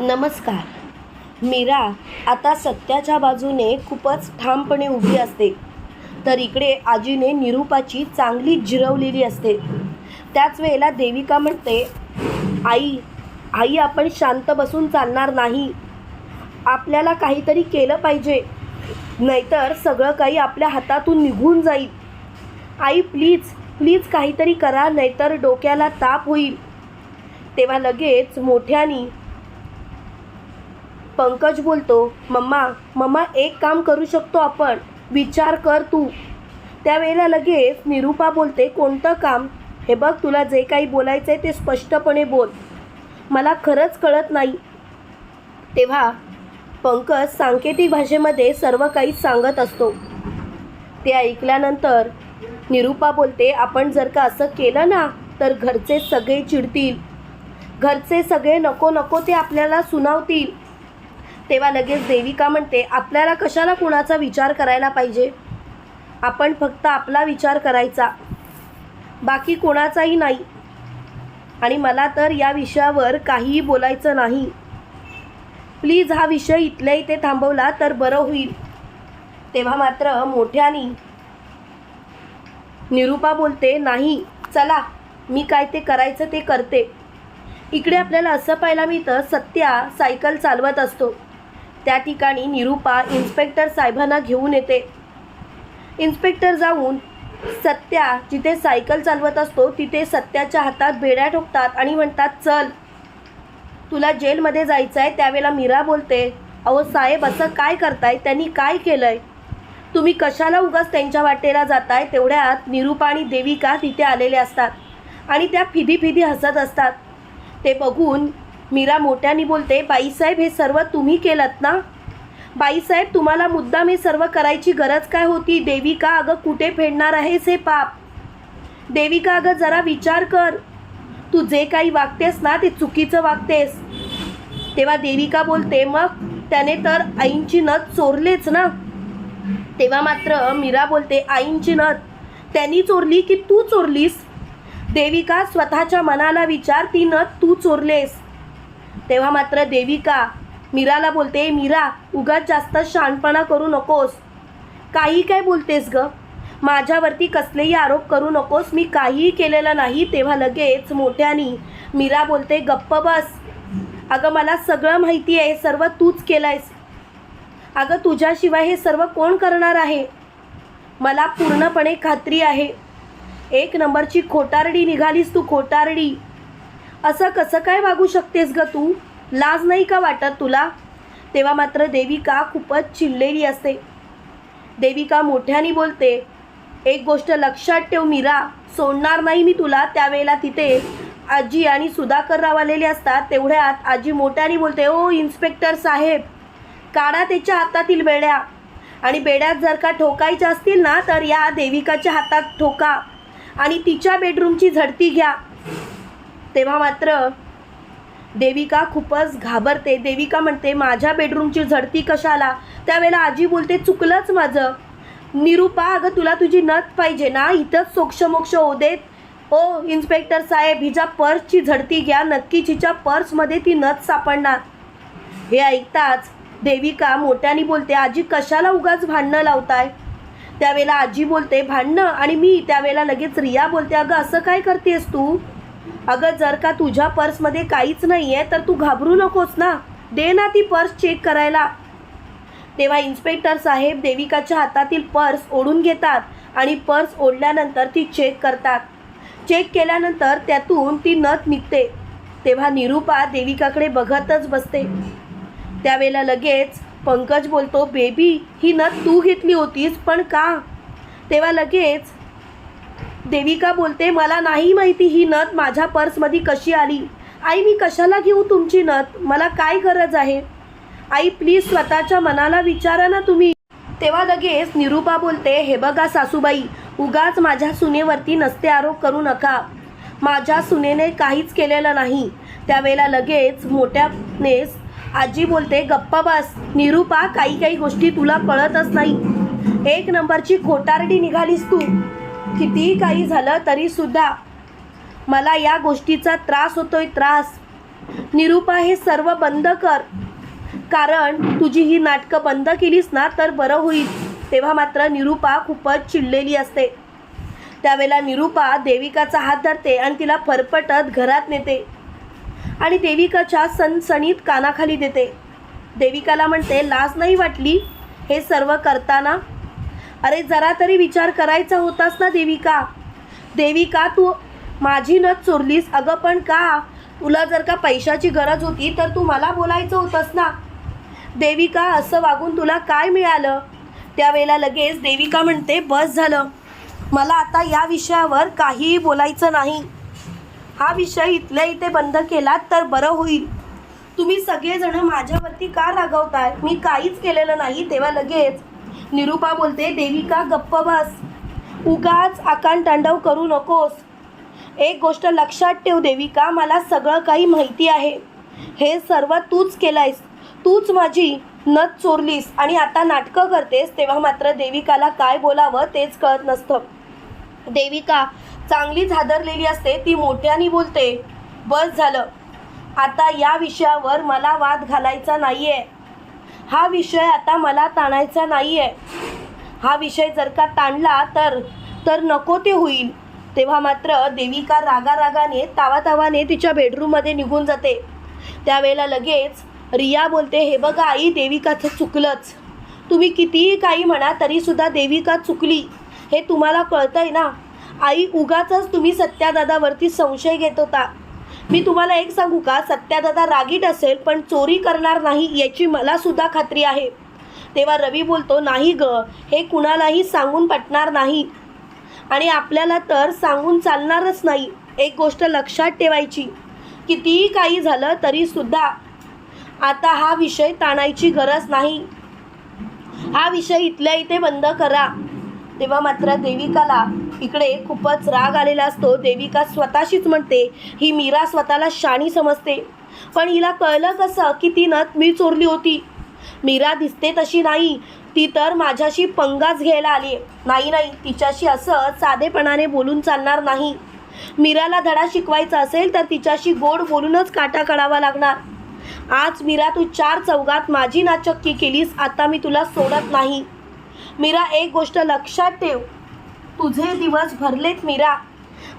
नमस्कार. मीरा आता सत्याच्या बाजूने खूपच ठामपणे उभी असते. तर इकडे आजीने निरूपाची चांगली जिरवलेली असते. त्याच वेळेला देविका म्हणते आई आई आपण शांत बसून चालणार नाही. आपल्याला काहीतरी केलं पाहिजे. नाहीतर सगळं काही आपल्या हातातून निघून जाईल. आई प्लीज प्लीज काहीतरी करा नाहीतर डोक्याला ताप होईल. तेव्हा लगेच मोठ्यानी पंकज बोलतो मम्मा मम्मा एक काम करू शकतो आपण. विचार कर तू. त्यावेळेला लगेच निरूपा बोलते कोणतं काम? हे बघ तुला जे काही बोलायचं आहे ते स्पष्टपणे बोल. मला खरंच कळत नाही. तेव्हा पंकज सांकेतिक भाषेमध्ये सर्व काही सांगत असतो. ते ऐकल्यानंतर निरूपा बोलते आपण जर का असं केलं ना तर घरचे सगळे चिडतील. घरचे सगळे नको नको ते आपल्याला सुनावतील. तेव्हा लगेच देविका म्हणते आपल्याला कशाला कुणाचा विचार करायला पाहिजे? आपण फक्त आपला विचार करायचा. बाकी कोणाचाही नाही. आणि मला तर या विषयावर काहीही बोलायचं नाही. प्लीज हा विषय इथल्या इथे थांबवला तर बरं होईल. तेव्हा मात्र मोठ्यानी निरूपा बोलते नाही चला मी काय ते करायचं ते करते. इकडे आपल्याला असं पाहायला मिळतं सत्या सायकल चालवत असतो. त्या ठिकाणी निरूपा इन्स्पेक्टर साहेबांना घेऊन येते. इन्स्पेक्टर जाऊन सत्या जिथे सायकल चालवत असतो तिथे सत्याच्या हातात भेड्या ठोकतात आणि म्हणतात चल तुला जेलमध्ये जायचं आहे त्यावेळेला मीरा बोलते अहो साहेब असं काय करताय? त्यांनी काय केलं आहे तुम्ही कशाला उगाच त्यांच्या वाटेला जाताय? तेवढ्यात निरूपा आणि देविका तिथे आलेले असतात आणि त्या फिदी फिदी हसत असतात. ते बघून मीरा मोठ्याने बोलते बाईसाहेब हे सर्व तुम्ही केलं ना? बाईसाहेब तुम्हाला मुद्दाम हे सर्व करायची गरज काय होती? देविका अगं कुठे फेडणार आहेस हे पाप? देविका अगं जरा विचार कर. तू जे काही वागतेस ना ते चुकीचं वागतेस. तेव्हा देविका बोलते मग त्याने तर आईंची नथ चोरलेच ना? तेव्हा मात्र मीरा बोलते आईंची नथ? त्यांनी चोरली की तू चोरलीस? देविका स्वतःच्या मनाला विचार ती नथ तू चोरलेस. तेव्हा मात्र देविका मीराला बोलते मीरा उगाच जास्त शहाणपणा करू नकोस. काही काय बोलतेस ग? माझ्यावरती कसलेही आरोप करू नकोस. मी काहीही केलेलं नाही. तेव्हा लगेच मोठ्यानी मीरा बोलते गप्प बस. अगं मला सगळं माहिती आहे. सर्व तूच केलंयस. अगं तुझ्याशिवाय हे सर्व कोण करणार आहे? मला पूर्णपणे खात्री आहे. एक नंबरची खोटारडी निघालीस तू खोटारडी. असं कसं काय वागू शकतेस ग तू? लाज नाही का वाटत तुला? तेव्हा मात्र देविका खूपच चिडलेली असते. देविका मोठ्याने बोलते एक गोष्ट लक्षात ठेव मीरा सोडणार नाही मी तुला त्यावेळेला तिथे. आजी आणि सुधाकरराव आलेले असतात तेवढ्यात आजी मोठ्याने बोलते ओ इन्स्पेक्टर साहेब काढा त्याच्या हातातील बेड्या. आणि बेड्यात जर का ठोकायच्या असतील ना तर या देविकाच्या हातात ठोका. आणि तिच्या बेडरूमची झडती घ्या. तेव्हा मात्र देविका खूपच घाबरते. देविका म्हणते माझ्या बेडरूमची झडती कशाला? त्यावेळेला आजी बोलते चुकलंच माझं. निरूपा अगं तुला तुझी नथ पाहिजे ना? इथंच सोक्षमोक्ष होऊ देत. ओ इन्स्पेक्टर साहेब हिच्या पर्सची झडती घ्या. नक्कीच हिच्या पर्समध्ये ती नथ सापडणार. हे ऐकताच देविका मोठ्याने बोलते आजी कशाला उगाच भांडणं लावताय? त्यावेळेला आजी बोलते भांडणं? आणि मी? त्यावेळेला लगेच रिया बोलते अगं असं काय करतेस तू? अगं जर का तुझ्या पर्समध्ये काहीच नाही आहे तर तू घाबरू नकोस ना. दे ना ती पर्स चेक करायला. तेव्हा इन्स्पेक्टर साहेब देविकाच्या हातातील पर्स ओढून घेतात आणि पर्स ओढल्यानंतर ती चेक करतात. चेक केल्यानंतर त्यातून ती नथ निघते. तेव्हा निरूपा देविकाकडे बघतच बसते. त्यावेळेला लगेच पंकज बोलतो बेबी ही नथ तू घेतली होतीस पण का? तेव्हा लगेच देविका बोलते मला नाही माहिती ही नथ माझ्या पर्समध्ये कशी आली. आई मी कशाला घेऊ तुमची नथ? मला काय गरज आहे? आई प्लीज स्वतःच्या मनाला विचारा ना तुम्ही. तेव्हा लगेच निरूपा बोलते हे बघा सासूबाई उगाच माझ्या सुनेवरती नसते आरोप करू नका. माझ्या सुनेने काहीच केलेलं नाही. त्यावेळेला लगेच मोठ्यानेच आजी बोलते गप्पा बस. निरूपा काही काही गोष्टी तुला कळतच नाही. एक नंबरची खोटारडी निघालीस तू. कितीही काही झालं तरी सुद्धा मला या गोष्टीचा त्रास होतोय त्रास. निरूपा हे सर्व बंद कर. कारण तुझी ही नाटकं बंद केलीस ना तर बरं होईल. तेव्हा मात्र निरूपा खूपच चिडलेली असते. त्यावेळेला निरूपा देविकाचा हात धरते आणि तिला फरफटत घरात नेते. आणि देविकाच्या सणसणीत कानाखाली देते. देविकाला म्हणते लाज नाही वाटली हे सर्व करताना? अरे जरा तरी विचार करायचा होतास ना देविका. देविका तू माझी नच चोरलीस. अगं पण का? तुला जर का पैशाची गरज होती तर तू मला बोलायचं होतंस ना. देविका असं वागून तुला काय मिळालं? त्यावेळेला लगेच देविका म्हणते बस झालं. मला आता या विषयावर काहीही बोलायचं नाही. हा विषय इथल्या इथे बंद केलात तर बरं होईल. तुम्ही सगळेजण माझ्यावरती का रागवताय? मी काहीच केलेलं नाही. तेव्हा लगेच निरूपा बोलते देविका गप्प बस. उगाच आकांड तांडव करू नकोस. एक गोष्ट लक्षात ठेव देविका मला सगळं काही माहिती आहे. हे सर्व तूच केलंयस. तूच माझी नथ चोरलीस आणि आता नाटकं करतेस तेव्हा मात्र देविकाला काय बोलावं तेच कळत नसतं. देविका चांगलीच हादरलेली असते ती मोठ्याने बोलते बस झालं. आता या विषयावर मला वाद घालायचा नाही आहे हा विषय आता मला ताणायचा नाही आहे हा विषय जर का ताणला तर तर नको ते होईल. तेव्हा मात्र देविका रागा रागाने तावातावाने तिच्या बेडरूममध्ये निघून जाते. त्यावेळेला लगेच रिया बोलते हे बघा आई देविकाचं चुकलंच. तुम्ही कितीही काही म्हणा तरीसुद्धा देविका चुकली. हे तुम्हाला कळतंय ना? आई उगाचच तुम्ही सत्यादादावरती संशय घेत होता. मी तुम्हाला एक सांगू का? सत्यादादा रागीट असेल पण चोरी करणार नाही याची मला सुद्धा खात्री आहे. तेव्हा रवी बोलतो नाही ग हे कुणालाही सांगून पटणार नाही. आणि आपल्याला तर सांगून चालणारच नाही. एक गोष्ट लक्षात ठेवायची. कितीही काही झालं तरीसुद्धा आता हा विषय ताणायची गरज नाही. हा विषय इथल्या इथे बंद करा. तेव्हा मात्र देविकाला इकडे खूपच राग आलेला असतो. देविका स्वतःशीच म्हणते ही मीरा स्वतःला शाणी समजते. पण हिला कळलं कसं की ती नथ मी चोरली होती. मीरा दिसते तशी नाही. ती तर माझ्याशी पंगाच घ्यायला आली नाही नाही तिच्याशी असं साधेपणाने बोलून चालणार नाही. मीराला धडा शिकवायचा असेल तर तिच्याशी गोड बोलूनच काटा काढावा लागणार. आज मीरा तू चार चौघात माझी नाचक्की केलीस आता मी तुला सोडत नाही. मीरा एक गोष्ट लक्षात ठेव. तुझे दिवस भरलेत मीरा.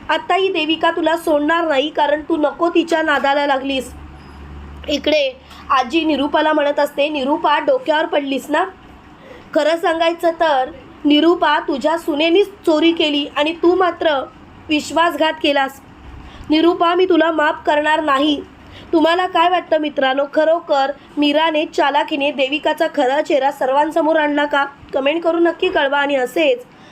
आता ही देविका तुला सोडणार नाही कारण तू नको तिच्या नादाला लागलीस. इकडे आजी निरूपाला म्हणत असते निरूपा डोक्यावर पडलीस ना? खरं सांगायचं तर निरूपा तुझ्या सुनेनीच चोरी केली आणि तू मात्र विश्वासघात केलास. निरूपा मी तुला माफ करणार नाही. तुम्हाला काय वाटतं मित्रांनो? खरोखर मीराने चालाखीने देविकाचा खरा चेहरा सर्वांसमोर आणला का? कमेंट करून नक्की कळवा आणि असेच